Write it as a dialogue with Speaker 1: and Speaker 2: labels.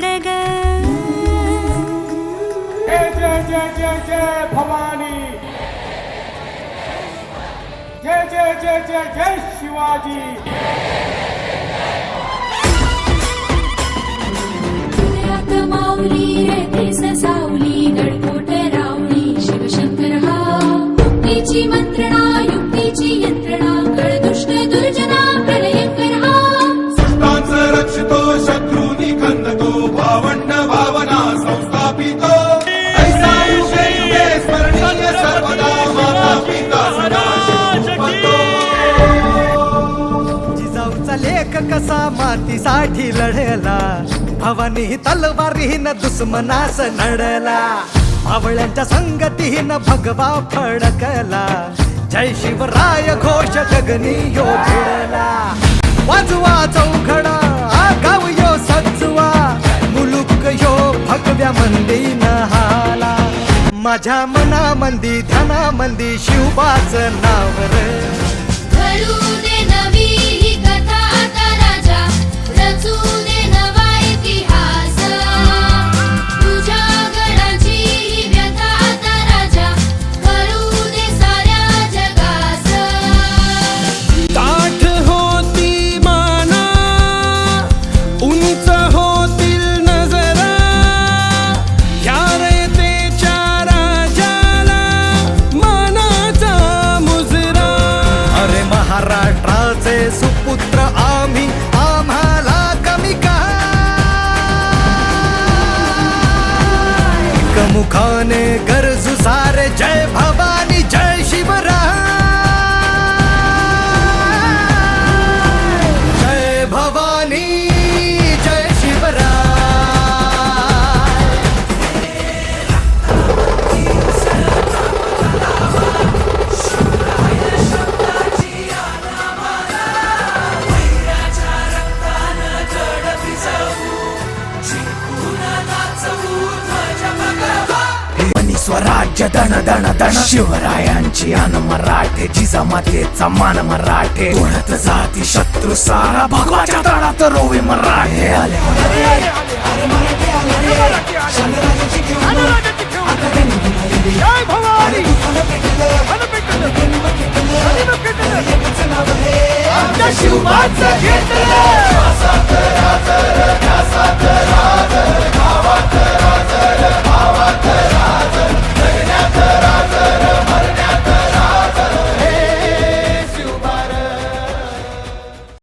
Speaker 1: खडग
Speaker 2: जय जय जय जय जय भवानी जय जय जय जय जय शिवाजी
Speaker 3: कसा मातीसाठी लढला? भवानी तलवारीन दुश्मनास नडला. आवळ्यांच्या संगतीन भगवा फडकला. जय शिवराय घोष जगनी यो भिडला. वाजवा चौघडा आगाव यो सजवा मुलुक यो भगव्या मंदीन हाला. माझ्या मनामंदी ध्यानामंदी शिवबाच नावर रे. महाराष्ट्राचे सुपुत्र आम्ही आम्हाला कमी काय? मुखाने गरजू सारे जय
Speaker 4: भा स्वराज्य दण दण दण शिवरायांची अन मराठे जिजामातेचा मान मराठे. कोणत जाती शत्रू सारा भगवाच्या तळात रोवे मराठे. आले शिवमाचं घेतलं